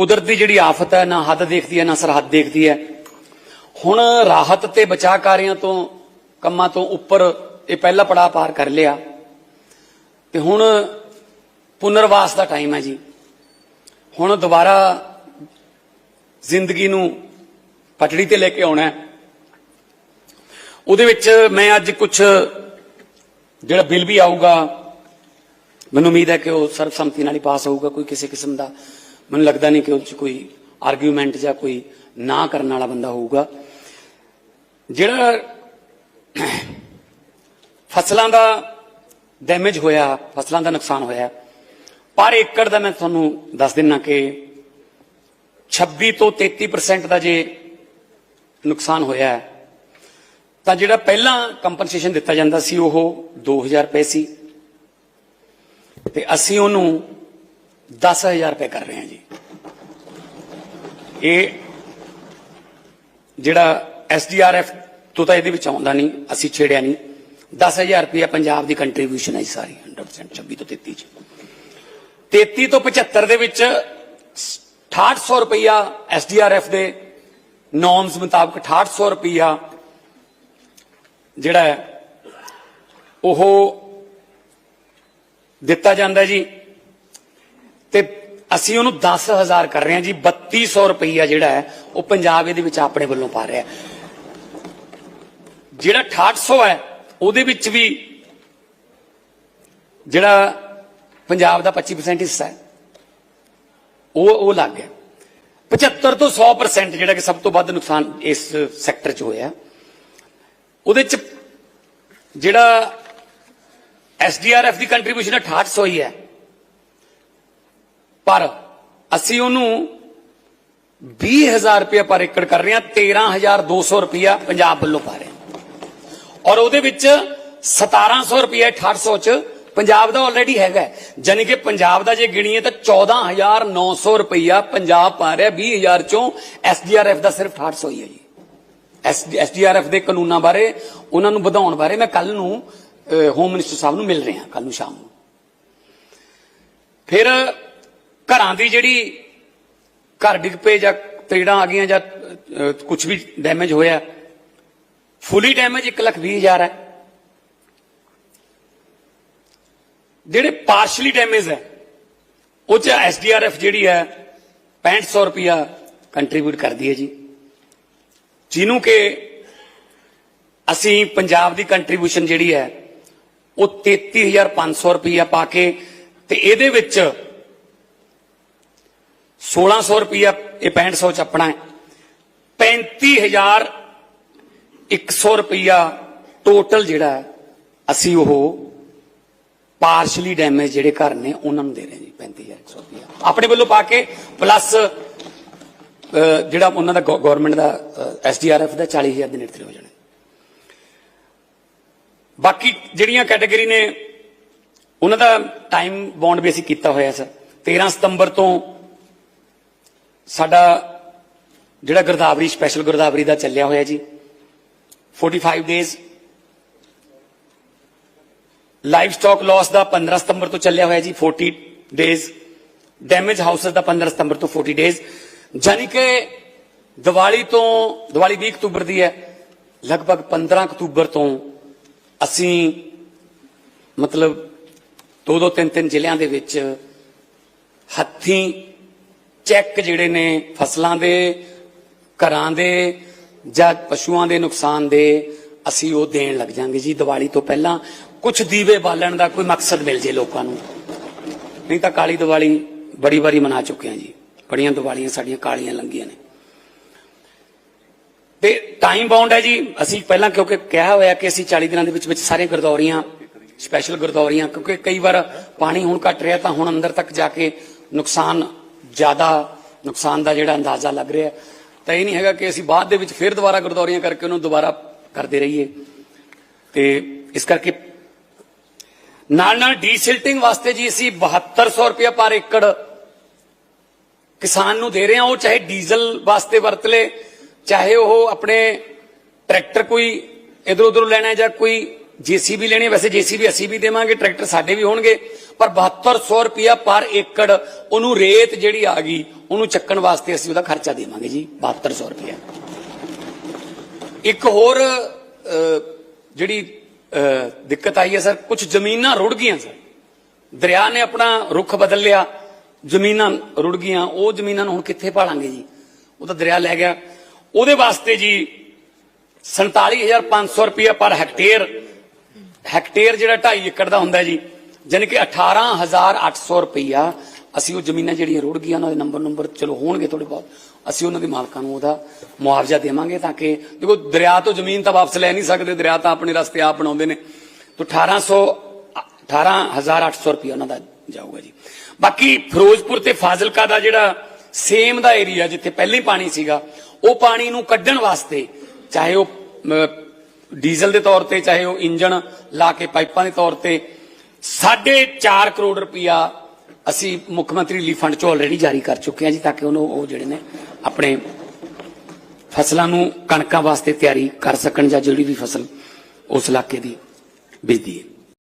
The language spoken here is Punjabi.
ਕੁਦਰਤ ਦੀ ਜਿਹੜੀ ਆਫਤ ਹੈ, ਨਾ ਹੱਦ ਦੇਖਦੀ ਹੈ, ਨਾ ਸਰਹੱਦ ਦੇਖਦੀ ਹੈ। ਹੁਣ ਰਾਹਤ ਤੇ ਬਚਾਅ ਕਾਰਿਆਂ ਤੋਂ, ਕੰਮਾਂ ਤੋਂ ਉੱਪਰ ਇਹ ਪਹਿਲਾ ਪੜਾਅ ਪਾਰ ਕਰ ਲਿਆ। ਤੇ ਹੁਣ ਪੁਨਰਵਾਸ ਦਾ ਟਾਈਮ ਹੈ ਜੀ। ਹੁਣ ਦੁਬਾਰਾ ਜ਼ਿੰਦਗੀ ਨੂੰ ਪਟੜੀ ਤੇ ਲੈ ਕੇ ਆਉਣਾ ਹੈ। ਉਹਦੇ ਵਿੱਚ ਮੈਂ ਅੱਜ ਕੁਝ ਜਿਹੜਾ ਬਿੱਲ ਵੀ ਆਊਗਾ, ਮੈਨੂੰ ਉਮੀਦ ਹੈ ਕਿ ਉਹ ਸਰਬਸੰਮਤੀ ਨਾਲ ਹੀ ਪਾਸ ਹੋਊਗਾ, ਕੋਈ ਕਿਸੇ ਕਿਸਮ ਦਾ ਮੈਨੂੰ ਲੱਗਦਾ ਨਹੀਂ ਕਿ ਉਹ 'ਚ ਕੋਈ ਆਰਗੂਮੈਂਟ ਜਾਂ ਕੋਈ ਨਾ ਕਰਨ ਵਾਲਾ ਬੰਦਾ ਹੋਊਗਾ। ਜਿਹੜਾ ਫਸਲਾਂ ਦਾ ਡੈਮੇਜ ਹੋਇਆ, ਫਸਲਾਂ ਦਾ ਨੁਕਸਾਨ ਹੋਇਆ, ਪਰ ਏਕੜ ਦਾ ਮੈਂ ਤੁਹਾਨੂੰ ਦੱਸ ਦਿੰਨਾ ਕਿ 26 ਤੋਂ 33% ਦਾ ਜੇ ਨੁਕਸਾਨ ਹੋਇਆ ਤਾਂ ਜਿਹੜਾ ਪਹਿਲਾਂ ਕੰਪਨਸੇਸ਼ਨ ਦਿੱਤਾ ਜਾਂਦਾ ਸੀ, ਉਹ 2000 ਰੁਪਏ ਸੀ। ਤੇ ਅਸੀਂ ਉਹਨੂੰ 10000 ਰੁਪਏ ਕਰ ਰਹੇ ਹਾਂ ਜੀ। ਇਹ ਜਿਹੜਾ ਐਸਡੀਆਰਐਫ ਤੋਂ ਤਾਂ ਇਹਦੇ ਵਿੱਚ ਆਉਂਦਾ ਨਹੀਂ, ਅਸੀਂ ਛੇੜਿਆ ਨਹੀਂ। 10000 ਰੁਪਏ ਪੰਜਾਬ ਦੀ ਕੰਟਰੀਬਿਊਸ਼ਨ ਹੈ ਜੀ ਸਾਰੀ 100% 26 ਤੋਂ 33 ਚ। 33 ਤੋਂ 75 ਦੇ ਵਿੱਚ 6800 ਰੁਪਇਆ ਐਸਡੀਆਰਐਫ ਦੇ ਨੋਰਮਸ ਮੁਤਾਬਕ 6800 ਰੁਪਇਆ ਜਿਹੜਾ ਉਹ ਦਿੱਤਾ ਜਾਂਦਾ ਜੀ। ਅਸੀਂ ਉਹਨੂੰ 10000 ਕਰ ਰਹੇ ਹਾਂ ਜੀ 3200 ਰੁਪਈਆ ਜਿਹੜਾ ਹੈ, ਉਹ ਪੰਜਾਬ ਇਹਦੇ ਵਿੱਚ ਆਪਣੇ ਵੱਲੋਂ ਪਾ ਰਿਹਾ ਹੈ। ਜਿਹੜਾ 6800 ਹੈ, ਉਹਦੇ ਵਿੱਚ ਵੀ ਜਿਹੜਾ ਪੰਜਾਬ ਦਾ 25% ਹਿੱਸਾ ਹੈ, ਉਹ ਉਹ ਲੱਗ ਗਿਆ। 75 ਤੋਂ 100% ਜਿਹੜਾ ਕਿ ਸਭ ਤੋਂ ਵੱਧ ਨੁਕਸਾਨ ਇਸ ਸੈਕਟਰ 'ਚ ਹੋਇਆ। ਉਹਦੇ 'ਚ ਜਿਹੜਾ ਐਸਡੀਆਰਐਫ ਦੀ ਕੰਟਰੀਬਿਊਸ਼ਨ 6800 ਹੀ ਹੈ। ਪਰ ਅਸੀਂ ਉਹਨੂੰ 20000 ਰੁਪਏ ਪਰ ਏਕੜ ਕਰ ਰਹੇ ਹਾਂ 13200 ਰੁਪਇਆ ਪੰਜਾਬ ਵੱਲੋਂ ਪਾ ਰਹੇ ਔਰ ਉਹਦੇ ਵਿੱਚ 1700 ਰੁਪਏ 6800 ਚ ਪੰਜਾਬ ਦਾ ਆਲਰੇਡੀ ਹੈਗਾ ਜਾਨੀ ਕਿ ਪੰਜਾਬ ਦਾ ਜੇ ਗਿਣੀਏ ਤਾਂ 14900 ਰੁਪਇਆ ਪੰਜਾਬ ਪਾ ਰਿਹਾ 20000 ਚੋਂ ਐਸਡੀਆਰਐਫ ਦਾ ਸਿਰਫ 6800 ਹੀ ਹੈ ਜੀ। ਐਸਡੀਆਰਐਫ ਦੇ ਕਾਨੂੰਨਾਂ ਬਾਰੇ, ਉਹਨਾਂ ਨੂੰ ਵਧਾਉਣ ਬਾਰੇ ਮੈਂ ਕੱਲ ਨੂੰ ਹੋਮ ਮਿਨਿਸਟਰ ਸਾਹਿਬ ਨੂੰ ਮਿਲ ਰਿਹਾ ਕੱਲ ਨੂੰ ਸ਼ਾਮ ਨੂੰ। ਫਿਰ ਘਰਾਂ ਦੀ ਜਿਹੜੀ ਘਰ ਡਿੱਗ ਪਏ ਜਾਂ ਤੇੜਾਂ ਆ ਗਈਆਂ ਜਾਂ ਕੁਝ ਵੀ ਡੈਮੇਜ ਹੋਇਆ ਫੁੱਲੀ ਡੈਮੇਜ 1 ਲੱਖ ਵੀਹ ਹਜ਼ਾਰ ਹੈ। ਜਿਹੜੇ ਪਾਰਸ਼ਲੀ ਡੈਮੇਜ ਹੈ, ਉਹ ਚ ਐਸਡੀਆਰਐਫ ਜਿਹੜੀ ਹੈ 6500 ਰੁਪਿਆ ਕੰਟਰੀਬਿਊਟ ਕਰਦੀ ਹੈ ਜੀ। ਜਿਹਨੂੰ ਕਿ ਅਸੀਂ ਪੰਜਾਬ ਦੀ ਕੰਟਰੀਬਿਊਸ਼ਨ ਜਿਹੜੀ ਹੈ, ਉਹ 33500 ਰੁਪਿਆ ਪਾ ਕੇ ਤੇ ਇਹਦੇ ਵਿੱਚ 1600 ਰੁਪਿਆ ਇਹ 6500 ਚ ਆਪਣਾ ਹੈ। 35100 ਰੁਪਿਆ ਟੋਟਲ ਜਿਹੜਾ ਅਸੀਂ ਉਹ ਪਾਰਸ਼ਲੀ ਡੈਮੇਜ ਜਿਹੜੇ ਘਰ ਨੇ, ਉਹਨਾਂ ਨੂੰ ਦੇ ਰਹੇ ਹਾਂ ਜੀ 35100 ਰੁਪਿਆ ਆਪਣੇ ਵੱਲੋਂ ਪਾ ਕੇ ਪਲੱਸ ਜਿਹੜਾ ਉਹਨਾਂ ਦਾ ਗਵਰਨਮੈਂਟ ਦਾ ਐਸਡੀਆਰਐਫ ਦਾ 40000 ਦੇ ਨੇੜੇ ਹੋ ਜਾਣਾ ਬਾਕੀ ਜਿਹੜੀਆਂ ਕੈਟਾਗਰੀ ਨੇ, ਉਹਨਾਂ ਦਾ ਟਾਈਮ ਬੌਂਡ ਵੀ ਅਸੀਂ ਕੀਤਾ ਹੋਇਆ ਸਰ। 13 ਸਤੰਬਰ ਤੋਂ ਸਾਡਾ ਜਿਹੜਾ ਗਰਦਾਵਰੀ ਸਪੈਸ਼ਲ ਗਰਦਾਵਰੀ ਦਾ ਚੱਲਿਆ ਹੋਇਆ ਜੀ 45 ਡੇਜ਼ ਲਾਈਵ ਸਟਾਕ ਲਾਸ ਦਾ 15 ਸਤੰਬਰ ਤੋਂ ਚੱਲਿਆ ਹੋਇਆ ਜੀ 40 ਡੇਜ਼ ਡੈਮੇਜ ਹਾਊਸਸ ਦਾ 15 ਸਤੰਬਰ ਤੋਂ 40 ਡੇਜ਼ ਜਾਨੀ ਕਿ ਦੀਵਾਲੀ ਤੋਂ, ਦੀਵਾਲੀ 20 ਅਕਤੂਬਰ ਦੀ ਹੈ, ਲਗਭਗ 15 ਅਕਤੂਬਰ ਤੋਂ ਅਸੀਂ ਮਤਲਬ ਦੋ ਦੋ ਤਿੰਨ ਤਿੰਨ ਜ਼ਿਲ੍ਹਿਆਂ ਦੇ ਵਿੱਚ ਹੱਥੀਂ ਚੈੱਕ ਜਿਹੜੇ ਨੇ ਫਸਲਾਂ ਦੇ, ਘਰਾਂ ਦੇ ਜਾਂ ਪਸ਼ੂਆਂ ਦੇ ਨੁਕਸਾਨ ਦੇ, ਅਸੀਂ ਉਹ ਦੇਣ ਲੱਗ ਜਾਾਂਗੇ ਜੀ ਦੀਵਾਲੀ ਤੋਂ ਪਹਿਲਾਂ। ਕੁਝ ਦੀਵੇ ਬਾਲਣ ਦਾ ਕੋਈ ਮਕਸਦ ਮਿਲ ਜੇ ਲੋਕਾਂ ਨੂੰ। ਨਹੀਂ ਤਾਂ ਕਾਲੀ ਦੀਵਾਲੀ ਬੜੀ ਵਾਰੀ ਮਨਾ ਚੁੱਕੇ ਹਾਂ ਜੀ। ਬੜੀਆਂ ਦੀਵਾਲੀਆਂ ਸਾਡੀਆਂ ਕਾਲੀਆਂ ਲੰਗੀਆਂ ਨੇ। ਤੇ ਟਾਈਮ ਬਾਉਂਡ ਹੈ ਜੀ। ਅਸੀਂ ਪਹਿਲਾਂ ਕਿਉਂਕਿ ਕਿਹਾ ਹੋਇਆ ਕਿ ਅਸੀਂ 40 ਦਿਨਾਂ ਦੇ ਵਿੱਚ ਵਿੱਚ ਸਾਰੇ ਗਰਦੌਰੀਆਂ ਸਪੈਸ਼ਲ ਗਰਦੌਰੀਆਂ, ਕਿਉਂਕਿ ਕਈ ਵਾਰ ਪਾਣੀ ਹੁਣ ਘਟ ਰਿਹਾ ਤਾਂ ਹੁਣ ਅੰਦਰ ਤੱਕ ਜਾ ਕੇ ਨੁਕਸਾਨ ਜ਼ਿਆਦਾ ਨੁਕਸਾਨ ਦਾ ਜਿਹੜਾ ਅੰਦਾਜ਼ਾ ਲੱਗ ਰਿਹਾ ਤਾਂ ਇਹ ਨਹੀਂ ਹੈਗਾ ਕਿ ਅਸੀਂ ਬਾਅਦ ਦੇ ਵਿੱਚ ਫਿਰ ਦੁਬਾਰਾ ਗਰਦੌਰੀਆਂ ਕਰਕੇ ਉਹਨੂੰ ਦੁਬਾਰਾ ਕਰਦੇ ਰਹੀਏ। ਤੇ ਇਸ ਕਰਕੇ ਨਾਲ ਨਾਲ ਡੀਸਿਲਟਿੰਗ ਵਾਸਤੇ ਜੀ ਅਸੀਂ 7200 ਰੁਪਏ ਪਰ ਏਕੜ ਕਿਸਾਨ ਨੂੰ ਦੇ ਰਹੇ ਹਾਂ। ਉਹ ਚਾਹੇ ਡੀਜ਼ਲ ਵਾਸਤੇ ਵਰਤ ਲੇ, ਚਾਹੇ ਉਹ ਆਪਣੇ ਟਰੈਕਟਰ ਕੋਈ ਇਧਰ ਉਧਰ ਲੈਣਾ ਜਾਂ ਕੋਈ ਜੀਸੀਬੀ ਲੈਣੀ ਹੈ। ਵੈਸੇ ਜੀਸੀਬੀ ਅਸੀਂ ਵੀ ਦੇਵਾਂਗੇ, ਟਰੈਕਟਰ ਸਾਡੇ ਵੀ ਹੋਣਗੇ। ਪਰ 7200 ਰੁਪਇਆ ਪਰ ਏਕੜ ਉਹਨੂੰ ਰੇਤ ਜਿਹੜੀ ਆ ਗਈ ਉਹਨੂੰ ਚੱਕਣ ਵਾਸਤੇ ਅਸੀਂ ਉਹਦਾ ਖਰਚਾ ਦੇਵਾਂਗੇ ਜੀ 7200 ਰੁਪਇਆ। ਇੱਕ ਹੋਰ ਜਿਹੜੀ ਅਹ, ਦਿੱਕਤ ਆਈ ਹੈ ਸਰ ਕੁਝ ਜ਼ਮੀਨਾਂ ਰੁੜ ਗਈਆਂ ਸਰ। ਦਰਿਆ ਨੇ ਆਪਣਾ ਰੁਖ ਬਦਲ ਲਿਆ ਜ਼ਮੀਨਾਂ ਰੁੜ ਗਈਆਂ ਉਹ ਜ਼ਮੀਨਾਂ ਨੂੰ ਹੁਣ ਕਿੱਥੇ ਭਾਲਾਂਗੇ ਜੀ? ਉਹ ਤਾਂ ਦਰਿਆ ਲੈ ਗਿਆ। ਉਹਦੇ ਵਾਸਤੇ ਜੀ 47500 ਰੁਪਇਆ ਪਰ ਹੈਕਟੇਅਰ ਹੈਕਟੇਅਰ ਜਿਹੜਾ 2.5 ਏਕੜ ਦਾ ਹੁੰਦਾ ਜੀ ਜਾਣੀ ਕਿ 18800 ਰੁਪਇਆ ਅਸੀਂ ਉਹ ਜ਼ਮੀਨਾਂ ਜਿਹੜੀਆਂ ਰੁੜ ਗਈਆਂ, ਉਹਨਾਂ ਦੇ ਨੰਬਰ ਨੰਬਰ ਚਲੋ ਹੋਣਗੇ ਥੋੜੇ ਬਹੁਤ, ਅਸੀਂ ਉਹਨਾਂ ਦੇ ਮਾਲਕਾਂ ਨੂੰ ਉਹਦਾ ਮੁਆਵਜ਼ਾ ਦੇਵਾਂਗੇ ਤਾਂ ਕਿ ਦੇਖੋ ਦਰਿਆ ਤੋਂ ਜ਼ਮੀਨ ਤਾਂ ਵਾਪਸ ਲੈ ਨਹੀਂ ਸਕਦੇ, ਦਰਿਆ ਤਾਂ ਆਪਣੇ ਰਸਤੇ ਆਪ ਬਣਾਉਂਦੇ ਨੇ। ਤਾਂ 1800 18800 ਰੁਪਇਆ ਉਹਨਾਂ ਦਾ ਜਾਊਗਾ ਜੀ। ਬਾਕੀ ਫਿਰੋਜ਼ਪੁਰ ਤੇ ਫਾਜ਼ਿਲਕਾ ਦਾ ਜਿਹੜਾ ਸੇਮ ਦਾ ਏਰੀਆ ਜਿੱਥੇ ਪਹਿਲਾਂ ਹੀ ਪਾਣੀ ਸੀਗਾ, ਉਹ ਪਾਣੀ ਨੂੰ ਕੱਢਣ ਵਾਸਤੇ ਚਾਹੇ ਉਹ ਡੀਜ਼ਲ ਦੇ ਤੌਰ ਤੇ, ਚਾਹੇ ਉਹ ਇੰਜਣ ਲਾ ਕੇ ਪਾਈਪਾਂ ਦੇ ਤੌਰ ਤੇ 4.5 ਕਰੋੜ ਰੁਪਇਆ ਅਸੀਂ ਮੁੱਖ ਮੰਤਰੀ ਰਿਲੀਫ ਫੰਡ ਚੋਂ ਆਲਰੇਡੀ ਜਾਰੀ ਕਰ ਚੁੱਕੇ ਹਾਂ ਜੀ ਤਾਂ ਕਿ ਉਹਨੂੰ ਉਹ ਜਿਹੜੇ ਨੇ ਆਪਣੇ ਫਸਲਾਂ ਨੂੰ ਕਣਕਾਂ ਵਾਸਤੇ ਤਿਆਰੀ ਕਰ ਸਕਣ ਜਾਂ ਜਿਹੜੀ ਵੀ ਫਸਲ ਉਸ ਇਲਾਕੇ ਦੀ ਬੀਜਦੀ ਹੈ।